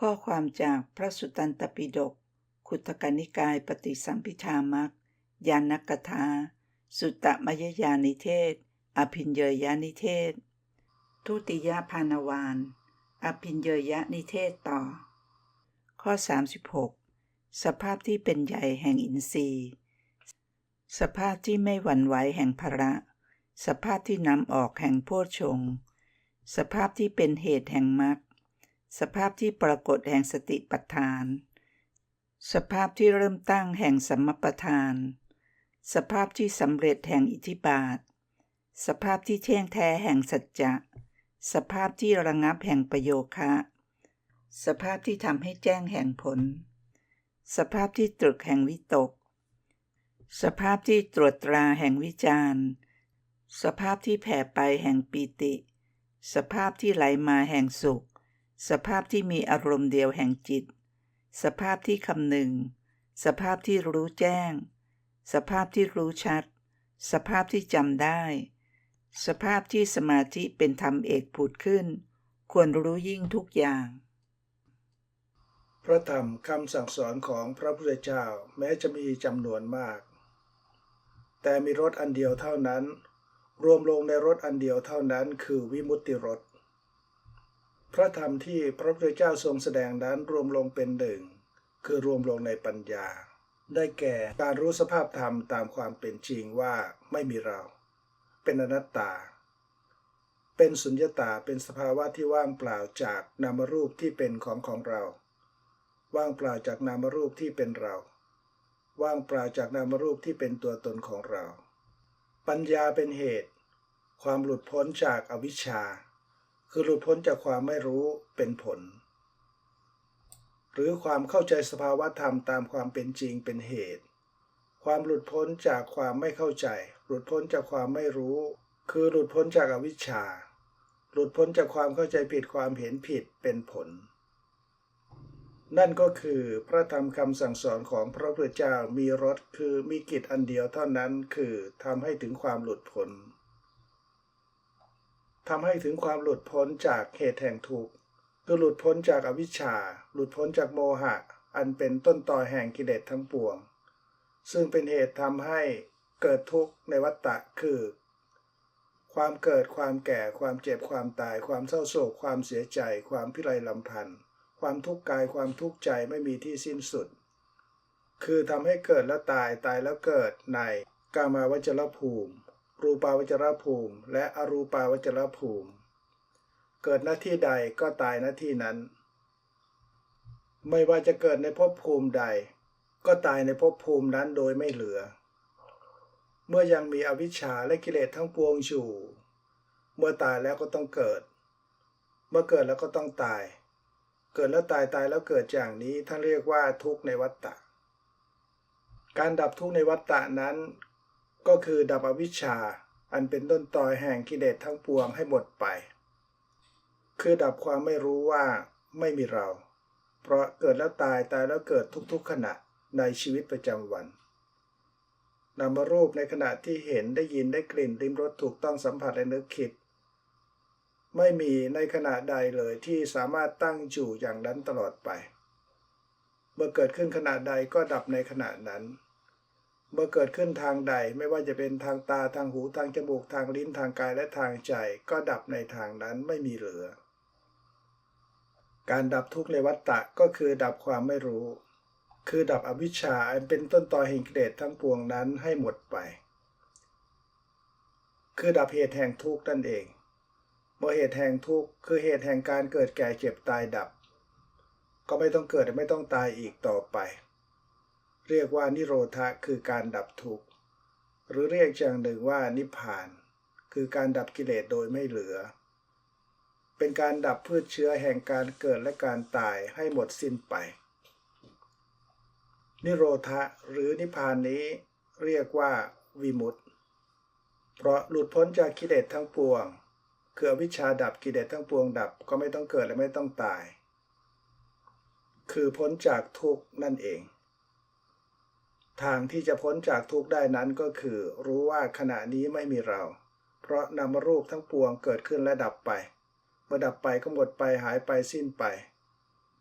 ข้อความจากพระสุตตันตปิฎกขุทกนิกายปฏิสัมพิธามักยานกถาสุตตมยญานิเทศ อภินเยยานิเทศ ทุติยพานวาน อภินเยยนิเทศต่อ ข้อ 36 สภาพที่เป็นใหญ่แห่งอินทรีย์ สภาพที่ไม่หวั่นไหวแห่งภระ สภาพที่นำออกแห่งโพชง สภาพที่เป็นเหตุแห่งมรรค สภาพที่ปรากฏแห่งสติปัฏฐาน สภาพที่เริ่มตั้งแห่งสัมมปทาน สภาพที่สำเร็จแห่งอิทธิบาท สภาพที่เที่ยงแท้แห่งสัจจะ สภาพที่ระงับแห่งประโยคะ สภาพที่ทำให้แจ้งแห่งผล สภาพที่ตรึกแห่งวิตก สภาพที่ตรวจตราแห่งวิจารณ์สภาพที่แผ่ไปแห่งปีติ สภาพที่ไหลมาแห่งสุข สภาพที่มีอารมณ์เดียวแห่งจิต สภาพที่คำหนึ่ง สภาพที่รู้แจ้ง สภาพที่รู้ชัด สภาพที่จำได้ สภาพที่สมาธิเป็นธรรมเอกผุดขึ้น ควรรู้ยิ่งทุกอย่าง พระธรรมคำสั่งสอนของพระพุทธเจ้าแม้จะมีจำนวนมาก แต่มีรถอันเดียวเท่านั้น รวมลงในรถอันเดียวเท่านั้นคือวิมุตติรถ พระธรรมที่พระพุทธเจ้าทรงแสดงนั้นรวมลงเป็นหนึ่ง คือรวมลงในปัญญา ได้แก่การรู้สภาพธรรมตามความเป็นจริงว่าไม่มีเรา เป็นอนัตตา เป็นสุญญตาเป็นสภาวะที่ว่างเปล่าจากนามรูปที่เป็นของของเรา ว่างเปล่าจากนามรูปที่เป็นเรา ว่างเปล่าจากนามรูปที่เป็นตัวตนของเรา ปัญญาเป็นเหตุ ความหลุดพ้นจากอวิชชา คือหลุดพ้นจากความไม่รู้เป็นผล หรือความเข้าใจสภาวะธรรมตามความเป็นจริงเป็นเหตุ ความหลุดพ้นจากความไม่เข้าใจ หลุดพ้นจากความไม่รู้ คือหลุดพ้นจากอวิชชา หลุดพ้นจากความเข้าใจผิดความเห็นผิดเป็นผล นั่นก็คือพระธรรมคำสั่งสอนของพระพุทธเจ้ามีรสคือมีกิจอันเดียวเท่านั้นคือทำให้ถึงความหลุดพ้น ทำให้ถึงความหลุดพ้นจากเหตุแห่งทุกข์คือหลุดพ้นจากอวิชชา หลุดพ้นจากโมหะ อันเป็นต้นตอแห่งกิเลสทั้งปวง ซึ่งเป็นเหตุทำให้เกิดทุกข์ในวัฏฏะคือ ความเกิดความแก่ความเจ็บความตาย ความเศร้าโศก ความเสียใจ ความพิไรลำพันธ์ความทุกข์กายความทุกข์ใจไม่มีที่สิ้นสุด คือทำให้เกิดแล้วตายตายแล้วเกิดในกามาวจรภูมิ รูปาวจรภูมิ และอรูปาวจรภูมิ เกิดหน้าที่ใดก็ตายหน้าที่นั้น ไม่ว่าจะเกิดในภพภูมิใด ก็ตายในภพภูมินั้นโดยไม่เหลือ เมื่อยังมีอวิชชาและกิเลสทั้งปวงอยู่ เมื่อตายแล้วก็ต้องเกิด เมื่อเกิดแล้วก็ต้องตาย เกิดแล้วตายตายแล้วเกิดอย่างนี้ท่านเรียกว่าทุกข์ในวัฏฏะการดับทุกข์ในวัฏฏะนั้น ก็คือดับอวิชชา อันเป็นต้นตอแห่งกิเลสทั้งปวงให้หมดไป คือดับความไม่รู้ว่าไม่มีเรา เพราะเกิดแล้วตายตายแล้วเกิดทุกๆขณะในชีวิตประจำวันนามรูปในขณะที่เห็นได้ยินได้กลิ่นลิ้มรสถูกต้องสัมผัสและนึกคิด ไม่มีในขณะใดเลยที่สามารถตั้งอยู่อย่างนั้นตลอดไป เมื่อเกิดขึ้นขณะใดก็ดับในขณะนั้น เมื่อเกิดขึ้นทางใดไม่ว่าจะเป็นทางตาทางหูทางจมูกทางลิ้นทางกายและทางใจ ก็ดับในทางนั้นไม่มีเหลือ การดับทุกข์ในวัฏฏะก็คือดับความไม่รู้ คือดับอวิชชาอันเป็นต้นตอแห่งกิเลสทั้งปวงนั้นให้หมดไป คือดับเหตุแห่งทุกข์นั่นเองเมื่อเหตุแห่งทุกข์คือเหตุแห่งการเกิดแก่เจ็บตายดับ ก็ไม่ต้องเกิดไม่ต้องตายอีกต่อไป เรียกว่านิโรธะคือการดับทุกข์ หรือเรียกอย่างหนึ่งว่านิพพาน คือการดับกิเลสโดยไม่เหลือ เป็นการดับพืชเชื้อแห่งการเกิดและการตายให้หมดสิ้นไป นิโรธะหรือนิพพานนี้เรียกว่าวิมุตติ เพราะหลุดพ้นจากกิเลสทั้งปวง คืออวิชชาดับกิเลสทั้งปวงดับก็ไม่ต้องเกิดและไม่ต้องตาย คือพ้นจากทุกข์นั่นเอง ทางที่จะพ้นจากทุกข์ได้นั้นก็คือ รู้ว่าขณะนี้ไม่มีเรา เพราะนามรูปทั้งปวงเกิดขึ้นและดับไป เมื่อดับไปก็หมดไปหายไปสิ้นไป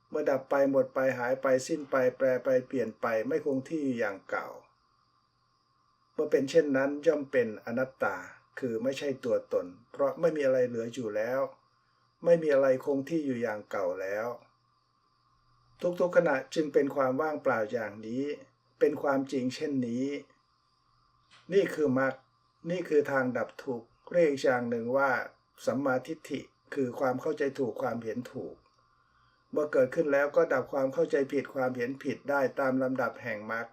เมื่อดับไปหมดไปหายไปสิ้นไป แปรไปเปลี่ยนไปไม่คงที่อย่างเก่า เมื่อเป็นเช่นนั้นย่อมเป็นอนัตตาคือไม่ใช่ตัวตน เพราะไม่มีอะไรเหลืออยู่แล้ว ไม่มีอะไรคงที่อยู่อย่างเก่าแล้ว ทุกๆขณะจึงเป็นความว่างเปล่าอย่างนี้ เป็นความจริงเช่นนี้ นี่คือมรรคนี่คือทางดับทุกข์เรียกอีกอย่างหนึ่งว่า สัมมาทิฏฐิคือความเข้าใจถูกความเห็นถูก เมื่อเกิดขึ้นแล้วก็ดับความเข้าใจผิดความเห็นผิดได้ตามลำดับแห่งมรรค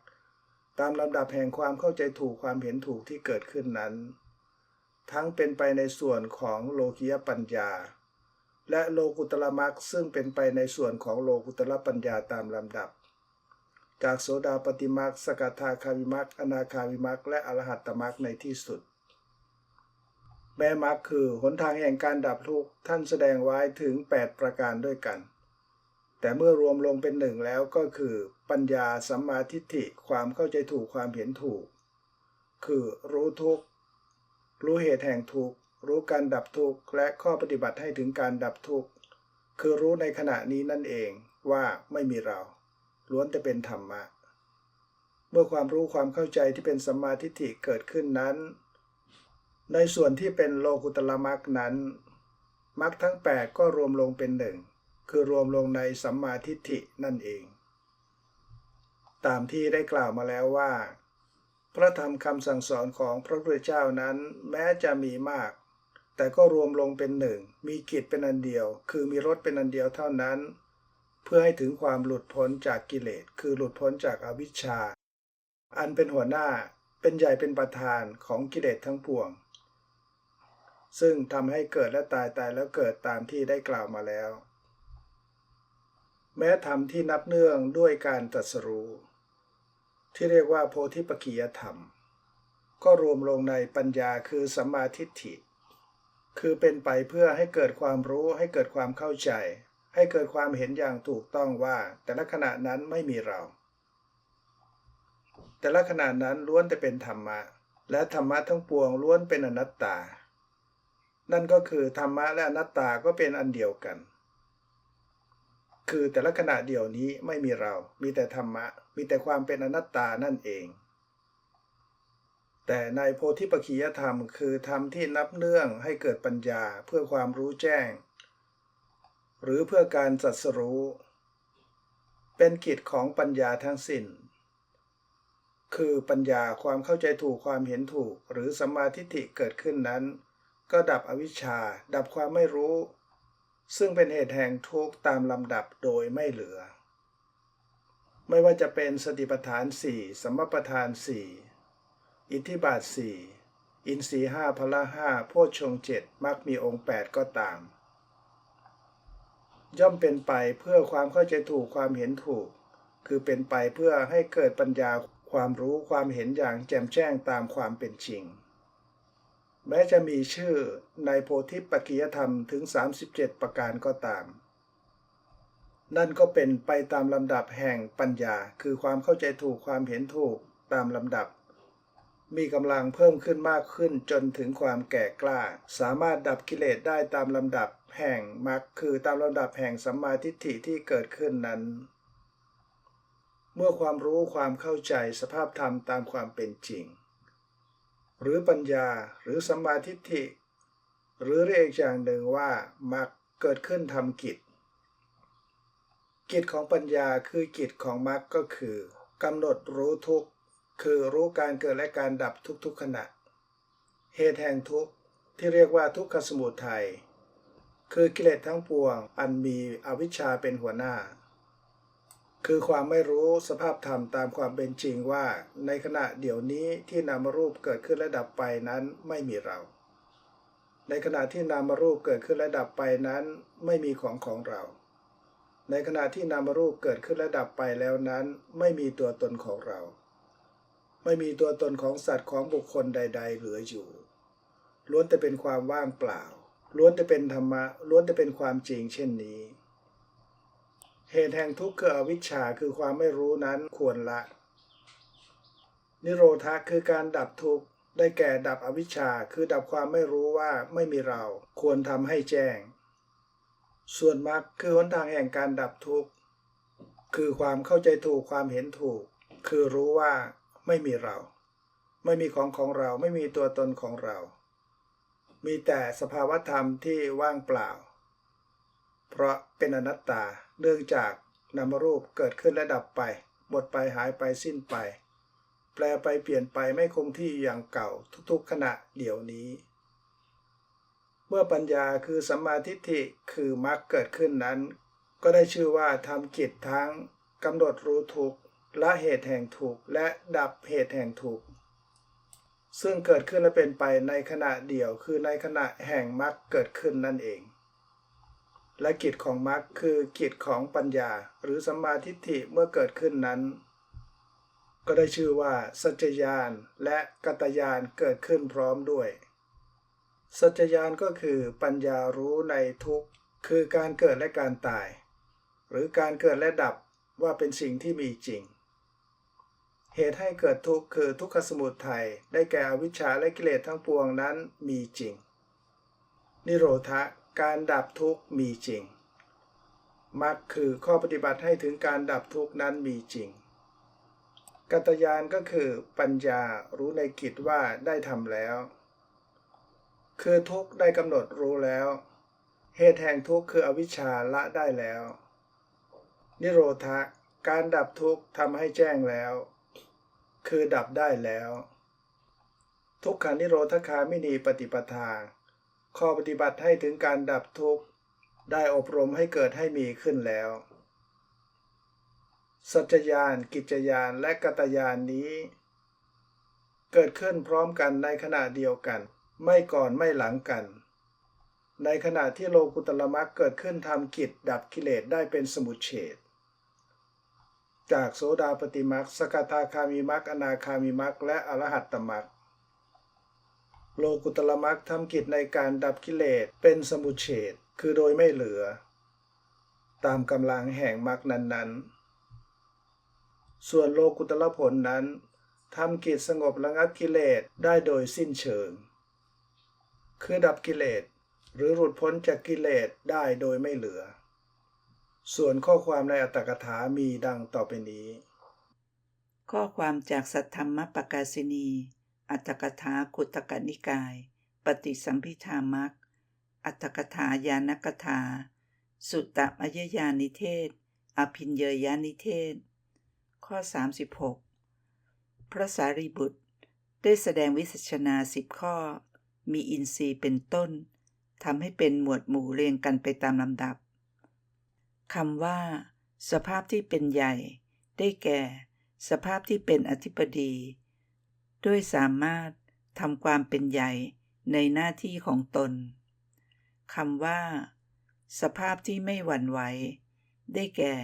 ตามลำดับแห่งความเข้าใจถูกความเห็นถูกที่เกิดขึ้นนั้น ทั้งเป็นไปในส่วนของโลกิยปัญญา และโลกุตละมรรคซึ่งเป็นไปในส่วนของโลกุตละปัญญาตามลำดับ จากโสดาปฏิมรรคสกทาคาวิมรรคอนาคาวิมรรคและอรหัตตมรรคในที่สุด แม่มรรคคือหนทางแห่งการดับทุกข์ท่านแสดงไว้ถึง 8 ประการด้วยกัน แต่เมื่อรวมลงเป็นหนึ่งแล้วก็คือ ปัญญาสัมมาทิฏฐิความเข้าใจถูกความเห็นถูก คือรู้ทุกข์รู้เหตุแห่งทุกข์รู้การดับทุกข์และข้อปฏิบัติให้ถึงการดับทุกข์คือรู้ในขณะนี้นั่นเองว่าไม่มีเรา ล้วนแต่เป็นธรรมะ เมื่อความรู้ความเข้าใจที่เป็นสัมมาทิฏฐิเกิดขึ้นนั้น ในส่วนที่เป็นโลกุตละมรรคนั้นมรรคทั้ง 8 ก็รวมลงเป็นหนึ่งคือรวมลงในสัมมาทิฏฐินั่นเอง ตามที่ได้กล่าวมาแล้วว่า พระธรรมคำสั่งสอนของพระพุทธเจ้านั้นแม้จะมีมาก แต่ก็รวมลงเป็นหนึ่งมีกิจเป็นอันเดียว คือมีรสเป็นอันเดียวเท่านั้น เพื่อให้ถึงความหลุดพ้นจากกิเลส คือหลุดพ้นจากอาวิชชา อันเป็นหัวหน้าเป็นใหญ่เป็นประธานของกิเลสทั้งปวง ซึ่งทำให้เกิดและตายตายแล้วเกิดตามที่ได้กล่าวมาแล้ว แม้ธรรมที่นับเนื่องด้วยการตรัสรู้ ที่เรียกว่าโพธิปัจขียธรรม ก็รวมลงในปัญญาคือสัมมาทิฏฐิ คือเป็นไปเพื่อให้เกิดความรู้ให้เกิดความเข้าใจ ให้เกิดความเห็นอย่างถูกต้องว่า แต่ละขณะนั้นไม่มีเรา แต่ละขณะนั้นล้วนแต่เป็นธรรมะ และธรรมะทั้งปวงล้วนเป็นอนัตตา นั่นก็คือธรรมะและอนัตตาก็เป็นอันเดียวกัน คือแต่ละขณะเดียวนี้ไม่มีเรา มีแต่ธรรมะ มีแต่ความเป็นอนัตตานั่นเอง แต่ในโพธิปัจขียธรรมคือธรรมที่นับเนื่องให้เกิดปัญญาเพื่อความรู้แจ้ง หรือเพื่อการจัสรู้ เป็นกิจของปัญญาทั้งสิ้น คือปัญญาความเข้าใจถูกความเห็นถูก หรือสัมมาทิฏฐิเกิดขึ้นนั้น ก็ดับอวิชชา ดับความไม่รู้ ซึ่งเป็นเหตุแห่งทุกข์ตามลำดับโดยไม่เหลือ ไม่ว่าจะเป็นสติปัฏฐานสี่สมปัฏฐานสี่อิทธิบาทสี่อินทรีห้าพละห้าโพชฌงเจ็ดมักมีองค์แปดก็ตาม ย่อมเป็นไปเพื่อความเข้าใจถูกความเห็นถูก คือเป็นไปเพื่อให้เกิดปัญญาความรู้ความเห็นอย่างแจ่มแจ้งตามความเป็นจริง แม้จะมีชื่อในโพธิปัจกิยธรรมถึง 37 ประการก็ตาม นั่นก็เป็นไปตามลำดับแห่งปัญญา คือความเข้าใจถูกความเห็นถูกตามลำดับ มีกำลังเพิ่มขึ้นมากขึ้นจนถึงความแก่กล้า สามารถดับกิเลสได้ตามลำดับ แห่งมรรคคือตามลำดับแห่งสัมมาทิฏฐิที่เกิดขึ้นนั้น เมื่อความรู้ความเข้าใจสภาพธรรมตามความเป็นจริง หรือปัญญาหรือสัมมาทิฏฐิ หรือเรียกอีกอย่างหนึ่งว่ามรรคเกิดขึ้นทำกิจ กิจของปัญญาคือกิจของมรรคก็คือกำหนดรู้ทุกคือรู้การเกิดและการดับทุกๆขณะ เหตุแห่งทุกที่เรียกว่าทุกขสมุทัย คือกิเลสทั้งปวง อันมีอวิชชาเป็นหัวหน้า คือความไม่รู้สภาพธรรมตามความเป็นจริงว่า ในขณะเดี๋ยวนี้ที่นามรูปเกิดขึ้นและดับไปนั้นไม่มีเรา ในขณะที่นามรูปเกิดขึ้นและดับไปนั้น ไม่มีของของเรา ในขณะที่นามรูปเกิดขึ้นและดับไปแล้วนั้น ไม่มีตัวตนของเรา ไม่มีตัวตนของสัตว์ของบุคคลใด ๆ เหลืออยู่ล้วนแต่เป็นความว่างเปล่า ล้วนแต่เป็นธรรมะล้วนแต่เป็นความจริงเช่นนี้ เหตุแห่งทุกข์คืออวิชชาคือความไม่รู้นั้นควรละ นิโรธะคือการดับทุกข์ได้แก่ดับอวิชชาคือดับความไม่รู้ว่าไม่มีเราควรทำให้แจ้ง ส่วนมรรคคือหนทางแห่งการดับทุกข์คือความเข้าใจถูกความเห็นถูก คือรู้ว่าไม่มีเรา ไม่มีของของเราไม่มีตัวตนของเรา มีแต่สภาวธรรมที่ว่างเปล่า เพราะเป็นอนัตตาเนื่องจากนามรูปเกิดขึ้นและดับไปหมดไปหายไปสิ้นไป แปลไปเปลี่ยนไปไม่คงที่อย่างเก่าทุกๆขณะเดี๋ยวนี้ เมื่อปัญญาคือสัมมาทิฏฐิคือมรรคเกิดขึ้นนั้น ก็ได้ชื่อว่าทำกิจทั้งกำหนดรู้ทุกละเหตุแห่งทุกและดับเหตุแห่งทุก ซึ่งเกิดขึ้นและเป็นไปในขณะเดียวคือในขณะแห่งมรรคเกิดขึ้นนั่นเอง และกิจของมรรคคือกิจของปัญญาหรือสัมมาทิฏฐิเมื่อเกิดขึ้นนั้น ก็ได้ชื่อว่า สัจจญาณและกัตญาณเกิดขึ้นพร้อมด้วย สัจจญาณก็คือปัญญารู้ในทุกคือการเกิดและการตาย หรือการเกิดและดับว่าเป็นสิ่งที่มีจริง เหตุให้เกิดทุกข์คือทุกขสมุทัยได้แก่อวิชชาและกิเลสทั้งปวงนั้นมีจริง นิโรธะการดับทุกข์มีจริงมรรคคือข้อปฏิบัติให้ถึงการดับทุกข์นั้นมีจริง กัตยานก็คือปัญญารู้ในกิจว่าได้ทำแล้ว คือทุกข์ได้กำหนดรู้แล้ว เหตุแห่งทุกข์คืออวิชชาละได้แล้ว นิโรธะการดับทุกข์ทำให้แจ้งแล้ว คือดับได้แล้ว ทุกขานิโรธคามินีปฏิปทา ข้อปฏิบัติให้ถึงการดับทุกข์ ได้อบรมให้เกิดให้มีขึ้นแล้ว สัจญาณกิจญาณและกัตญาณนี้ เกิดขึ้นพร้อมกันในขณะเดียวกัน ไม่ก่อนไม่หลังกัน ในขณะที่โลกุตละมักเกิดขึ้นทำกิจดับกิเลสได้เป็นสมุเฉด จากโสดาปฏิมักสกทาคามิมักอนาคามิมักและอรหัตตมักโลกุตละมักทำกิจในการดับกิเลสเป็นสมุเฉดคือโดยไม่เหลือ ตามกำลังแห่งมักนั้น ๆ ส่วนโลกุตละผลนั้นทำกิจสงบระงับกิเลสได้โดยสิ้นเชิง คือดับกิเลสหรือหลุดพ้นจากกิเลสได้โดยไม่เหลือ ส่วนข้อความในอัตถกถามีดังต่อไปนี้ ข้อความจากสัทธรรมปกาสินี อัตถกถาคุตกนิกาย ปฏิสัมพิธามักอัตถกถายานกถา สุตตมยญานิเทศ อภินเยยานิเทศ ข้อ 36 พระสารีบุตร ได้แสดงวิสัชนาสิบข้อ มีอินทรีย์เป็นต้นทำให้เป็นหมวดหมู่เรียงกันไปตามลำดับ คำว่า สภาพที่เป็นใหญ่ ได้แก่ สภาพที่เป็นอธิปดี ด้วยสามารถทำความเป็นใหญ่ในหน้าที่ของตนคำว่า สภาพที่ไม่หวั่นไหว ได้แก่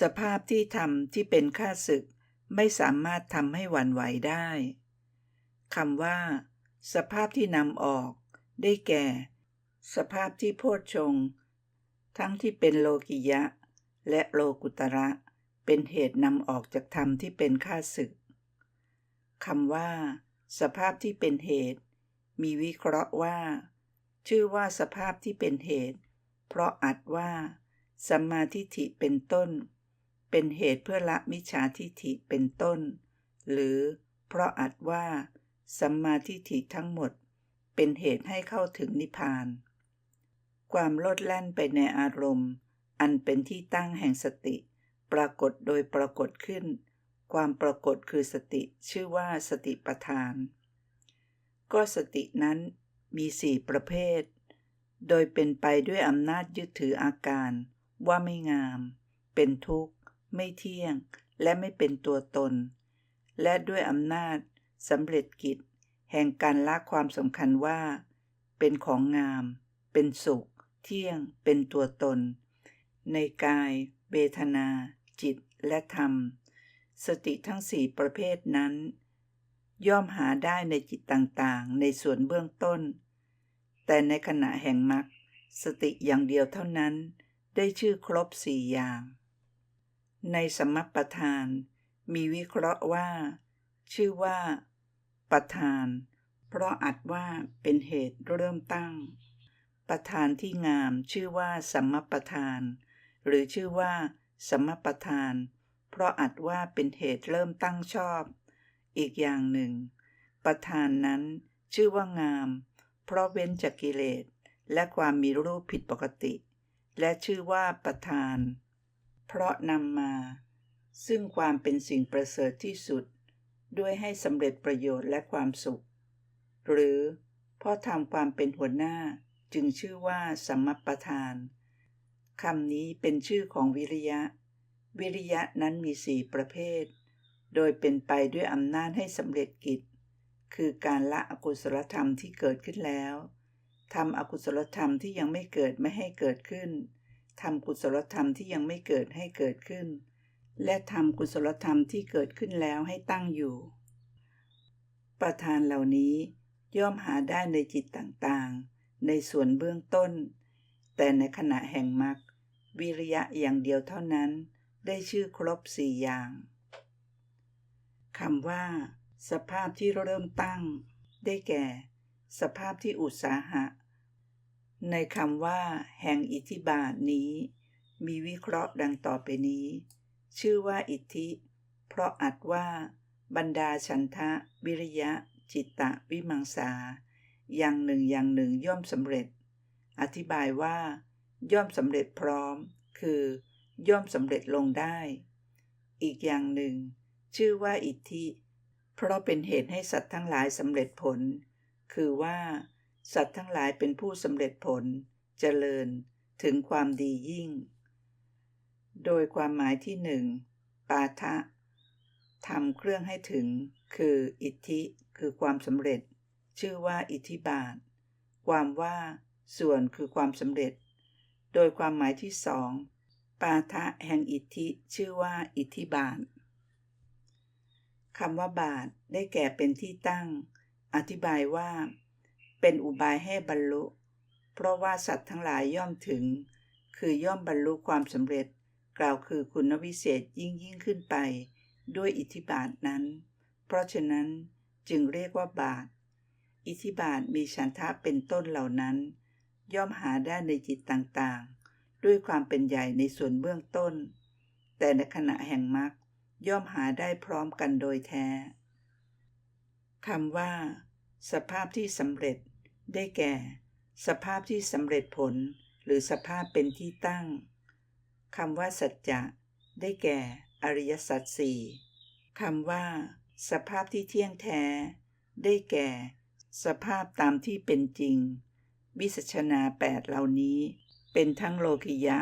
สภาพที่ทำที่เป็นข้าศึก ไม่สามารถทำให้หวั่นไหวได้คำว่า สภาพที่นำออก ได้แก่ สภาพที่โพชฌงค์ ทั้งที่เป็นโลกิยะ และโลกุตระ เป็นเหตุนำออกจากธรรมที่เป็นข้าศึกคำว่า สภาพที่เป็นเหตุ มีวิเคราะห์ว่า ชื่อว่าสภาพที่เป็นเหตุ เพราะอัดว่าสัมมาทิฏฐิเป็นต้น เป็นเหตุเพื่อละมิจฉาทิฏฐิเป็นต้น หรือเพราะอัดว่าสัมมาทิฏฐิทั้งหมด เป็นเหตุให้เข้าถึงนิพพาน ความโลดแล่นไปในอารมณ์ อันเป็นที่ตั้งแห่งสติ ปรากฏโดยปรากฏขึ้น ความปรากฏคือสติชื่อว่าสติปัฏฐาน ก็สตินั้นมีสี่ประเภท โดยเป็นไปด้วยอำนาจยึดถืออาการ ว่าไม่งาม เป็นทุกข์ ไม่เที่ยง และไม่เป็นตัวตน และด้วยอำนาจสำเร็จกิจ แห่งการละความสำคัญว่า เป็นของงาม เป็นสุข เที่ยงเป็นตัวตน ในกายเวทนา จิตและธรรม สติทั้งสี่ประเภทนั้น ย่อมหาได้ในจิตต่างๆ ในส่วนเบื้องต้น แต่ในขณะแห่งมรรคสติอย่างเดียวเท่านั้น ได้ชื่อครบสี่อย่าง ในสมัปทาน มีวิเคราะห์ว่า ชื่อว่า ประธาน เพราะอัดว่าเป็นเหตุเริ่มตั้ง ประธานที่งามชื่อว่าสัมมประธาน หรือชื่อว่าสัมประทาน เพราะอัดว่าเป็นเหตุเริ่มตั้งชอบ อีกอย่างหนึ่ง ประธานนั้นชื่อว่างาม เพราะเว้นจากกิเลสและความมีรูปผิดปกติ และชื่อว่าประธาน เพราะนำมา ซึ่งความเป็นสิ่งประเสริฐที่สุด ด้วยให้สำเร็จประโยชน์และความสุข หรือเพราะทำความเป็นหัวหน้า จึงชื่อว่าสัมมประธานคำนี้เป็นชื่อของวิริยะ วิริยะนั้นมีสี่ประเภท โดยเป็นไปด้วยอำนาจให้สำเร็จกิจ คือการละอกุศลธรรมที่เกิดขึ้นแล้วทำอกุศลธรรมที่ยังไม่เกิดไม่ให้เกิดขึ้นทำกุศลธรรมที่ยังไม่เกิดให้เกิดขึ้น และทำกุศลธรรมที่เกิดขึ้นแล้วให้ตั้งอยู่ ประธานเหล่านี้ย่อมหาได้ในจิตต่างๆ ในส่วนเบื้องต้น แต่ในขณะแห่งมรรควิริยะอย่างเดียวเท่านั้น ได้ชื่อครบสี่อย่างคำว่า สภาพที่เริ่มตั้ง ได้แก่ สภาพที่อุตสาหะ ในคำว่า แห่งอิทธิบาทนี้ มีวิเคราะห์ดังต่อไปนี้ ชื่อว่าอิทธิ เพราะอัดว่า บรรดาฉันทะ วิริยะ จิตตะวิมังสา อย่างหนึ่งอย่างหนึ่งย่อมสำเร็จ อธิบายว่า ย่อมสำเร็จพร้อม คือย่อมสำเร็จลงได้ อีกอย่างหนึ่ง ชื่อว่าอิทธิ เพราะเป็นเหตุให้สัตว์ทั้งหลายสำเร็จผล คือว่า สัตว์ทั้งหลายเป็นผู้สำเร็จผล เจริญถึงความดียิ่ง โดยความหมายที่หนึ่งปาทะทำเครื่องให้ถึง คืออิทธิ คือความสำเร็จ ชื่อว่าอิทธิบาท ความว่า ส่วนคือความสำเร็จ โดยความหมายที่สองปาทะแห่งอิทธิชื่อว่าอิทธิบาทคำว่าบาทได้แก่เป็นที่ตั้ง อธิบายว่า เป็นอุบายให้บรรลุ เพราะว่าสัตว์ทั้งหลายย่อมถึง คือย่อมบรรลุความสำเร็จ กล่าวคือคุณวิเศษยิ่งยิ่งขึ้นไป ด้วยอิทธิบาทนั้น เพราะฉะนั้นจึงเรียกว่าบาท อิทธิบาทมีฉันทะเป็นต้นเหล่านั้น ย่อมหาได้ในจิตต่างๆ ด้วยความเป็นใหญ่ในส่วนเบื้องต้น แต่ในขณะแห่งมรรคย่อมหาได้พร้อมกันโดยแท้คำว่า สภาพที่สำเร็จ ได้แก่ สภาพที่สำเร็จผล หรือสภาพเป็นที่ตั้งคำว่าสัจจะได้แก่ อริยสัจสี่คำว่า สภาพที่เที่ยงแท้ ได้แก่ สภาพตามที่เป็นจริง วิสัชนาแปดเหล่านี้ เป็นทั้งโลกิยะ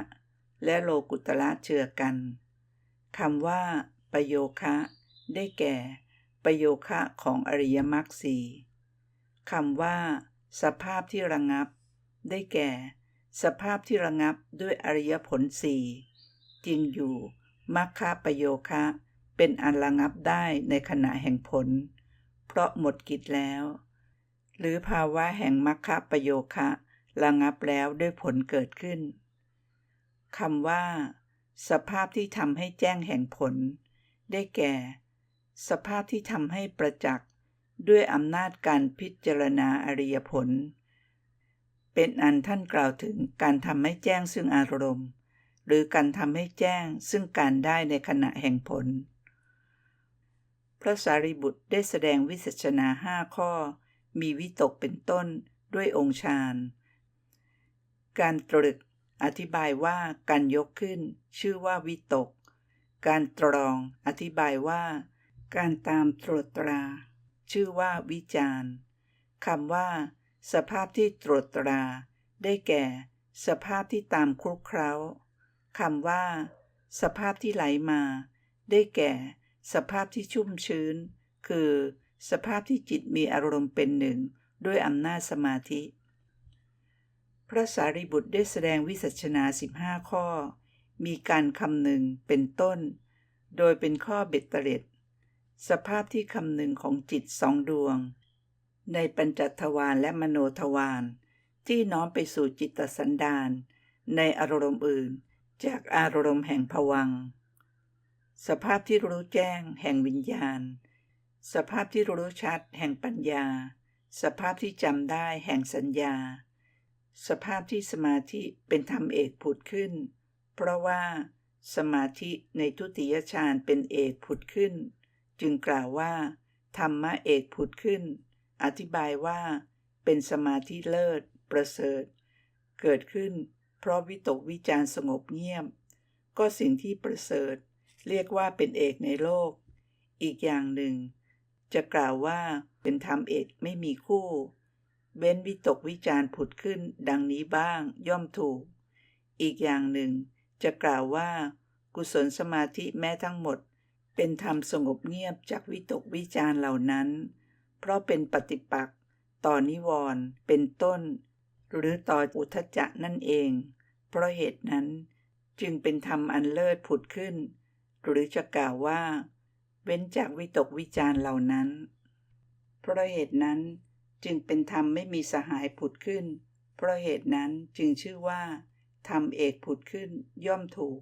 และโลกุตละเชื่อกันคำว่า ประโยคะ ได้แก่ ประโยคะของอริยมรรคสี่คำว่า สภาพที่ระงับ ได้แก่ สภาพที่ระงับด้วยอริยผลสี่จริงอยู่มรรคประโยคะ เป็นอันระงับได้ในขณะแห่งผล เพราะหมดกิจแล้ว หรือภาวะแห่งมรรคประโยคะระงับแล้วด้วยผลเกิดขึ้นคำว่า สภาพที่ทำให้แจ้งแห่งผล ได้แก่ สภาพที่ทำให้ประจักษ์ด้วยอำนาจการพิจารณาอริยผล เป็นอันท่านกล่าวถึงการทำให้แจ้งซึ่งอารมณ์ หรือการทำให้แจ้งซึ่งการได้ในขณะแห่งผล พระสารีบุตรได้แสดงวิสัชนาห้าข้อ มีวิตกเป็นต้นด้วยองค์ฌาน การตรึกอธิบายว่าการยกขึ้น ชื่อว่าวิตก การตรองอธิบายว่า การตามตรวจตรา ชื่อว่าวิจารคำว่า สภาพที่ตรวจตรา ได้แก่ สภาพที่ตามคลุกเคล้าคำว่า สภาพที่ไหลมา ได้แก่ สภาพที่ชุ่มชื้น คือ สภาพที่จิตมีอารมณ์เป็นหนึ่ง ด้วยอำนาจสมาธิ พระสารีบุตรได้แสดงวิสัชนาสิบห้าข้อ มีการคำหนึ่งเป็นต้น โดยเป็นข้อเบ็ดเตล็ด สภาพที่คำหนึ่งของจิตสองดวง ในปัญจทวารและมโนทวารที่น้อมไปสู่จิตสันดานในอารมณ์อื่น จากอารมณ์แห่งผวังสภาพที่รู้แจ้งแห่งวิญญาณ สภาพที่รู้ชัดแห่งปัญญา สภาพที่จำได้แห่งสัญญา สภาพที่สมาธิเป็นธรรมเอกผุดขึ้น เพราะว่า สมาธิในทุติยฌานเป็นเอกผุดขึ้น จึงกล่าวว่า ธรรมะเอกผุดขึ้น อธิบายว่า เป็นสมาธิเลิศ ประเสริฐ เกิดขึ้น เพราะวิตกวิจารสงบเงียบ ก็สิ่งที่ประเสริฐ เรียกว่าเป็นเอกในโลก อีกอย่างหนึ่ง จะกล่าวว่าเป็นธรรมเอกไม่มีคู่ เว้นวิตกวิจารผุดขึ้นดังนี้บ้างย่อมถูก อีกอย่างหนึ่ง จะกล่าวว่า กุศลสมาธิแม้ทั้งหมด เป็นธรรมสงบเงียบจากวิตกวิจารเหล่านั้น เพราะเป็นปฏิปักษ์ต่อนิวรณ์เป็นต้น หรือต่ออุทจจะนั่นเอง เพราะเหตุนั้นจึงเป็นธรรมอันเลิศผุดขึ้น หรือจะกล่าวว่า เว้นจากวิตกวิจารเหล่านั้น เพราะเหตุนั้นจึงเป็นธรรมไม่มีสหายผุดขึ้น เพราะเหตุนั้นจึงชื่อว่าธรรมเอกผุดขึ้นย่อมถูก